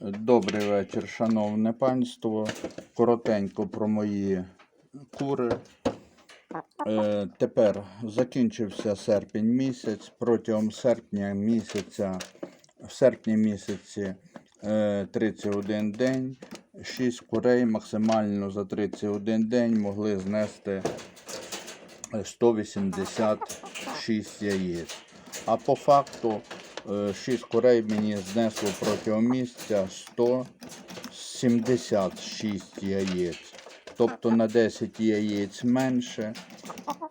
Добрий вечір, шановне панство. Коротенько про мої кури. Е, тепер закінчився серпень місяць. Протягом серпня місяця, в серпні місяці е, 31 день. 6 курей максимально за 31 день могли знести 186 яєць. А по факту 6 курей мені знесло протягом місяця 176 яєць. Тобто на 10 яєць менше.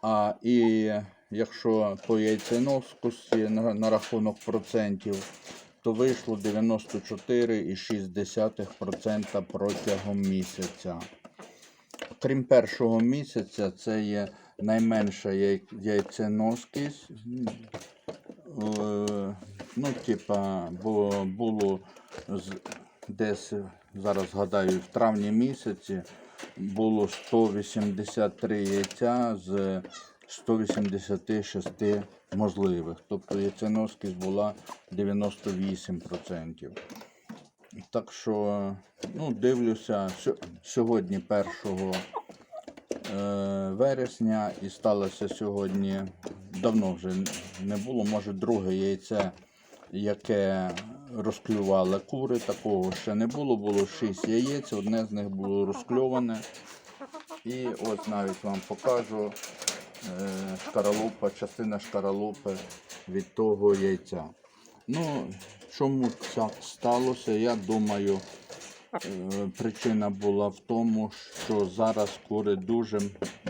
А і якщо по яйценоскості на, на рахунок процентів, то вийшло 94,6% протягом місяця. Крім першого місяця, це є найменша яйценоскість. Ну, типа, було з- десь, зараз згадаю, в травні місяці було 183 яйця з 186 можливих. Тобто яйценоскість була 98%. Так що, ну, дивлюся, сьогодні 1 е, вересня і сталося сьогодні, давно вже не було, може друге яйце, яке розклювали кури, такого ще не було, було 6 яєць, одне з них було розкльоване. І ось навіть вам покажу е, шкаралупа, частина шкаралупи від того яйця. Ну, чому це сталося? Я думаю, е, причина була в тому, що зараз кури дуже,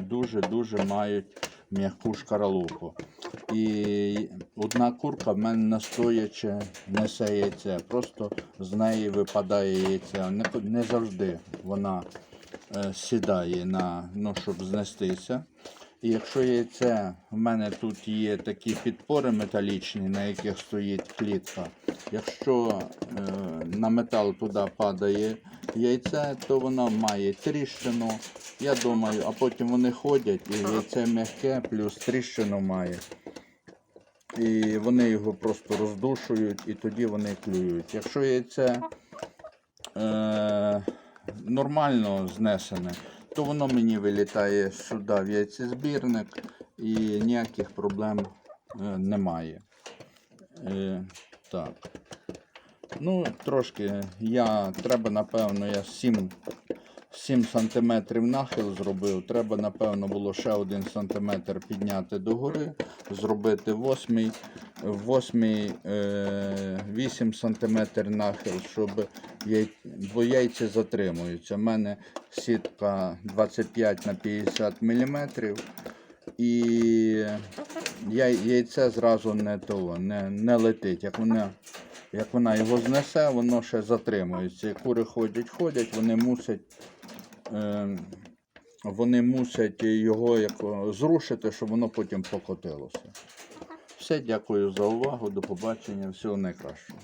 дуже, дуже мають м'яку шкаралупу. І одна курка в мене настояче несе яйце. Просто з неї випадає яйце. Не, не завжди вона е, сідає на, ну, щоб знестися. І якщо яйце, в мене тут є такі підпори металічні, на яких стоїть клітка. Якщо е, на метал туди падає яйце, то воно має тріщину. Я думаю, а потім вони ходять, і яйце м'яке, плюс тріщину має. І вони його просто роздушують, і тоді вони клюють. Якщо яйце е, нормально знесене, то воно мені вилітає сюди в яйцезбірник і ніяких проблем е, немає. Е, так. Ну, трошки я треба, напевно, я 7, 7 см нахил зробив. Треба, напевно, було ще 1 см підняти догори, зробити 8, 8, е, 8 см нахил, щоб яй, бо яйця затримуються. У мене сітка 25 на 50 мм. І яйце зразу не того, не, не летить. Як вона, як вона його знесе, воно ще затримується. Кури ходять, ходять, вони мусять, е, вони мусять його як, зрушити, щоб воно потім покотилося. Все, дякую за увагу, до побачення, всього найкращого.